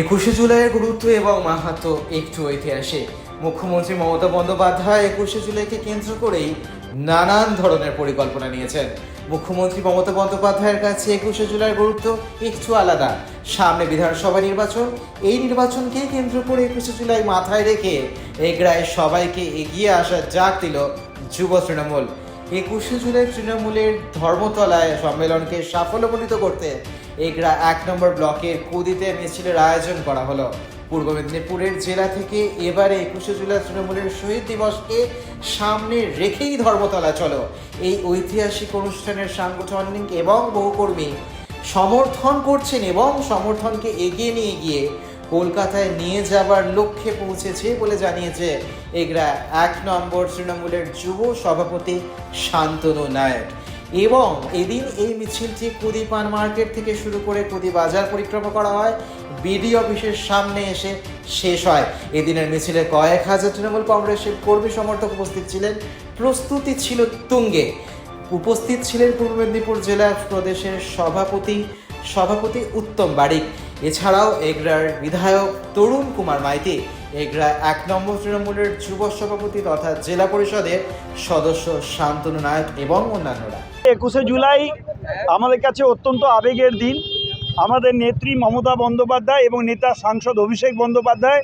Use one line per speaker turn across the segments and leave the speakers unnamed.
একুশে জুলাইয়ের গুরুত্ব এবং মাহাত্ম একটু ঐতিহাসিক। মুখ্যমন্ত্রী মমতা বন্দ্যোপাধ্যায় একুশে জুলাইকে কেন্দ্র করেই নানান ধরনের পরিকল্পনা নিয়েছেন। মুখ্যমন্ত্রী মমতা বন্দ্যোপাধ্যায়ের কাছে একুশে জুলাইয়ের গুরুত্ব একটু আলাদা। সামনে বিধানসভা নির্বাচন, এই নির্বাচনকে কেন্দ্র করে একুশে জুলাই মাথায় রেখে এগরায় সবাইকে এগিয়ে আসার জাগ দিল যুব তৃণমূল। একুশে জুলাই তৃণমূলের ধর্মতলায় সম্মেলনকে সাফল্যমণ্ডিত করতে এগরা এক নম্বর ব্লকের কুদিতে মিছিলের আয়োজন করা হলো। পূর্ব মেদিনীপুরের জেলা থেকে এবারে একুশে জুলাই তৃণমূলের শহীদ দিবসকে সামনে রেখেই ধর্মতলা চলো। এই ঐতিহাসিক অনুষ্ঠানের সাংগঠনিক এবং বহুকর্মী সমর্থন করছেন এবং সমর্থনকে এগিয়ে নিয়ে গিয়ে কলকাতায় নিয়ে যাবার লক্ষ্যে পৌঁছেছে বলে জানিয়েছে এগরা। এক নম্বর তৃণমূলের যুব সভাপতি শান্তনু নায়ক। এবং এদিন এই মিছিলটি কুদি পান মার্কেট থেকে শুরু করে কুদি বাজার পরিক্রমা করা হয়। বিডি অফিসের সামনে এসে শেষ হয়। এদিনের মিছিলে কয়েক হাজার তৃণমূল কংগ্রেসের কর্মী সমর্থক উপস্থিত ছিলেন। প্রস্তুতি ছিল তুঙ্গে। উপস্থিত ছিলেন পূর্ব মেদিনীপুর জেলা প্রদেশের সভাপতি সভাপতি উত্তম বারিক। এছাড়াও এগরার বিধায়ক তরুণ কুমার মাইতি। এগরা এক নম্বর তৃণমূলের যুব সভাপতি তথা জেলা পরিষদের সদস্য শান্তনু নায়ক এবং অন্যান্যরা।
একুশে জুলাই আমাদের কাছে অত্যন্ত আবেগের দিন। আমাদের নেত্রী মমতা বন্দ্যোপাধ্যায় এবং নেতা সাংসদ অভিষেক বন্দ্যোপাধ্যায়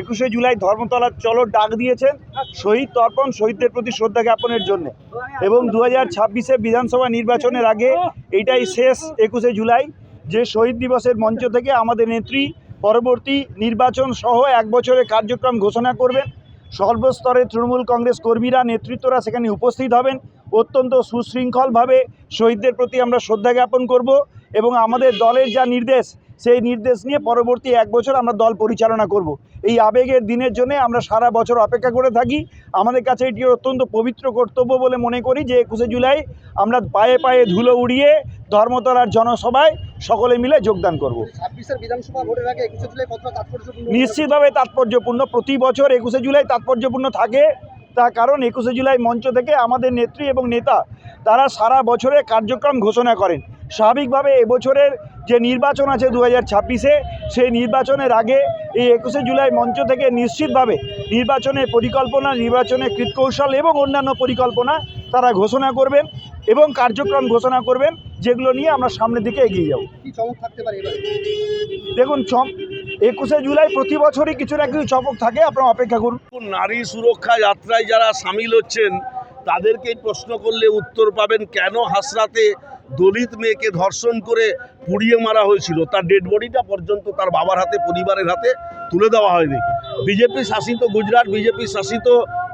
একুশে জুলাই ধর্মতলার চলো ডাক দিয়েছেন শহীদ তর্পণ শহীদদের প্রতি শ্রদ্ধা জ্ঞাপনের জন্য। এবং দু হাজার ছাব্বিশে বিধানসভা নির্বাচনের আগে এইটাই শেষ একুশে জুলাই যে শহীদ দিবসের মঞ্চ থেকে আমাদের নেত্রী পরবর্তী নির্বাচন সহ এক বছরের কার্যক্রম ঘোষণা করবেন। সর্বস্তরের তৃণমূল কংগ্রেস কর্মীরা নেতৃত্বরা সেখানে উপস্থিত হবেন। অত্যন্ত সুশৃঙ্খলভাবে শহীদদের প্রতি আমরা শ্রদ্ধা জ্ঞাপন করব এবং আমাদের দলের যা নির্দেশ, সেই নির্দেশ নিয়ে পরবর্তী এক বছর আমরা দল পরিচালনা করব। এই আবেগের দিনের জন্য আমরা সারা বছর অপেক্ষা করে থাকি। আমাদের কাছে এটি অত্যন্ত পবিত্র কর্তব্য বলে মনে করি যে একুশে জুলাই আমরা পায়ে পায়ে ধুলো উড়িয়ে ধর্মতলার জনসভায় সকলে মিলে যোগদান করব। নিশ্চিতভাবে তাৎপর্যপূর্ণ। প্রতি বছর একুশে জুলাই তাৎপর্যপূর্ণ থাকে। তার কারণ একুশে জুলাই মঞ্চ থেকে আমাদের নেত্রী এবং নেতা তারা সারা বছরে কার্যক্রম ঘোষণা করেন। স্বাভাবিকভাবে এবছরের যে নির্বাচন আছে দু হাজার ছাব্বিশে সেই নির্বাচনের আগে এই একুশে জুলাই মঞ্চ থেকে নিশ্চিতভাবে নির্বাচনের পরিকল্পনা নির্বাচনের কৃতকৌশল এবং অন্যান্য পরিকল্পনা তারা ঘোষণা করবেন এবং কার্যক্রম ঘোষণা করবেন। যেগুলো নিয়ে আমরা সামনের দিকে এগিয়ে যাব।
কি চমক থাকতে পারে এবারে?
দেখুন চম একুশে জুলাই প্রতি বছরই কিছু না কিছু চমক থাকে আপনারা অপেক্ষা করুন।
নারী সুরক্ষা যাত্রায় যারা সামিল হচ্ছেন তাদেরকে প্রশ্ন করলে উত্তর পাবেন কেন হাসরাতে দলিত মেয়েকে ধর্ষণ করে পুড়িয়ে মারা হয়েছিল? তার ডেড বডিটা পর্যন্ত তার বাবার হাতে পরিবারের হাতে তুলে দেওয়া হয়নি। বিজেপি শাসিত গুজরাট বিজেপি শাসিত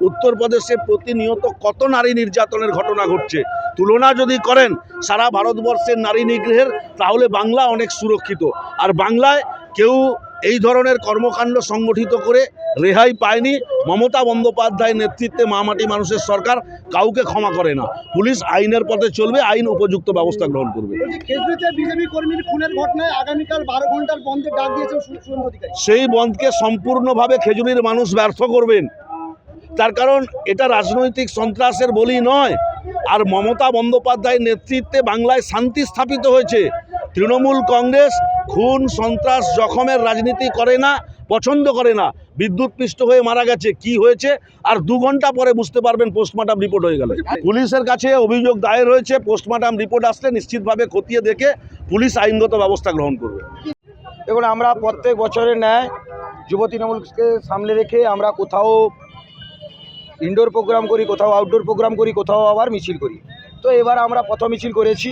উত্তরপ্রদেশে প্রতিনিয়ত কত নারী নির্যাতনের ঘটনা ঘটছে? তুলনা যদি করেন সারা ভারতবর্ষের নারী নিগ্রহের তাহলে বাংলা অনেক সুরক্ষিত। আর বাংলায় কেউ এই ধরনের কর্মকাণ্ড সংগঠিত করে রেহাই পায়নি মমতা বন্দ্যোপাধ্যায়ের নেতৃত্বে মামাটি মানুষের সরকার কাউকে ক্ষমা করে না। পুলিশ আইনের পথে চলবে আইন উপযুক্ত ব্যবস্থা গ্রহণ করবে। সেই বন্ধকে সম্পূর্ণভাবে খেজুরির মানুষ ব্যর্থ করবেন। তার কারণ এটা রাজনৈতিক সন্ত্রাসের বলি নয়। আর মমতা বন্দ্যোপাধ্যায়ের নেতৃত্বে বাংলায় শান্তি স্থাপিত হয়েছে। তৃণমূল কংগ্রেস খুন, সন্ত্রাস, জখমের রাজনীতি করে না, পছন্দ করে না। বিদ্যুৎপৃষ্ট হয়ে মারা গেছে, কি হয়েছে? আর দু ঘণ্টা পরে বুঝতে পারবেন পোস্টমর্টম রিপোর্ট হয়ে গেল। পুলিশের কাছে অভিযোগ দায়ের হয়েছে, পোস্টমর্টম রিপোর্ট আসলে নিশ্চিতভাবে খতিয়ে দেখে পুলিশ আইনগত ব্যবস্থা গ্রহণ করবে।
দেখুন, আমরা প্রত্যেক বছরের ন্যায় যুব তৃণমূলকে সামনে রেখে আমরা কোথাও ইনডোর প্রোগ্রাম করি, কোথাও আউটডোর প্রোগ্রাম করি, কোথাও আবার মিছিল করি। তো এবার আমরা প্রথম মিছিল করেছি।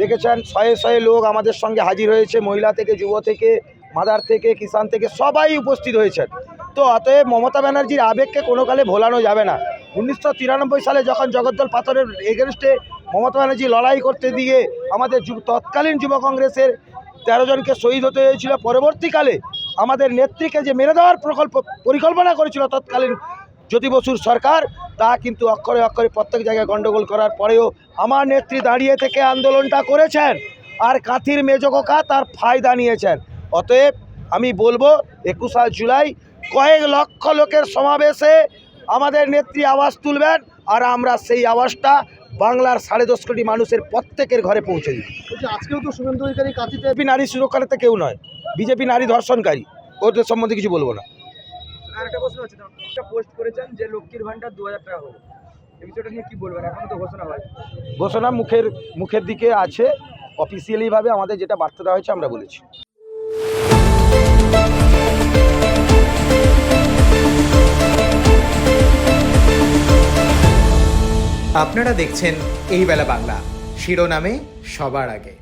দেখেছেন, শয়ে শয়ে লোক আমাদের সঙ্গে হাজির হয়েছে, মহিলা থেকে, যুব থেকে মাদার থেকে কিষান থেকে, সবাই উপস্থিত হয়েছেন। তো অতএব মমতা ব্যানার্জির আবেগকে কোনো কালে ভোলানো যাবে না। উনিশশো তিরানব্বই সালে যখন জগদ্দল পাথরের এগেনস্টে মমতা ব্যানার্জি লড়াই করতে দিয়ে আমাদের যুব তৎকালীন যুব কংগ্রেসের তেরো জনকে শহীদ হতে হয়েছিল, পরবর্তীকালে আমাদের নেত্রীকে যে মেরে দেওয়ার প্রকল্প পরিকল্পনা করেছিল তৎকালীন জ্যোতি বসুর সরকার তা কিন্তু অক্ষরে অক্ষরে প্রত্যেক জায়গায় গণ্ডগোল করার পরেও আমার নেত্রী দাঁড়িয়ে থেকে আন্দোলনটা করেছেন আর কাঁথির মেজকা তার ফায়দা নিয়েছেন। অতএব আমি বলব একুশা জুলাই কয়েক লক্ষ লোকের সমাবেশে আমাদের নেত্রী আওয়াজ তুলবেন আর আমরা সেই আওয়াজটা বাংলার সাড়ে দশ কোটি মানুষের প্রত্যেকের ঘরে পৌঁছে দিই।
আজকেও তো শুভেন্দু অধিকারী কাঁথিতে
নারী সুরক্ষাতে কেউ নয়। বিজেপি নারী ধর্ষণকারী। ওদের সম্বন্ধে কিছু বলব না।
আরেকটা প্রশ্ন আছে একটা পোস্ট করেছেন যে লক্ষ্মীর ভান্ডার দু হাজার টাকা হলো এই বিষয়টা নিয়ে কি বলবেন? এখনও তো ঘোষণা হয়
ঘোষণা মুখের মুখের দিকে আছে। অফিসিয়ালিভাবে আমাদের যেটা বার্তা দেওয়া হয়েছে আমরা বলেছি।
আপনারা দেখছেন এই বেলা বাংলা। শিরোনামে সবার আগে।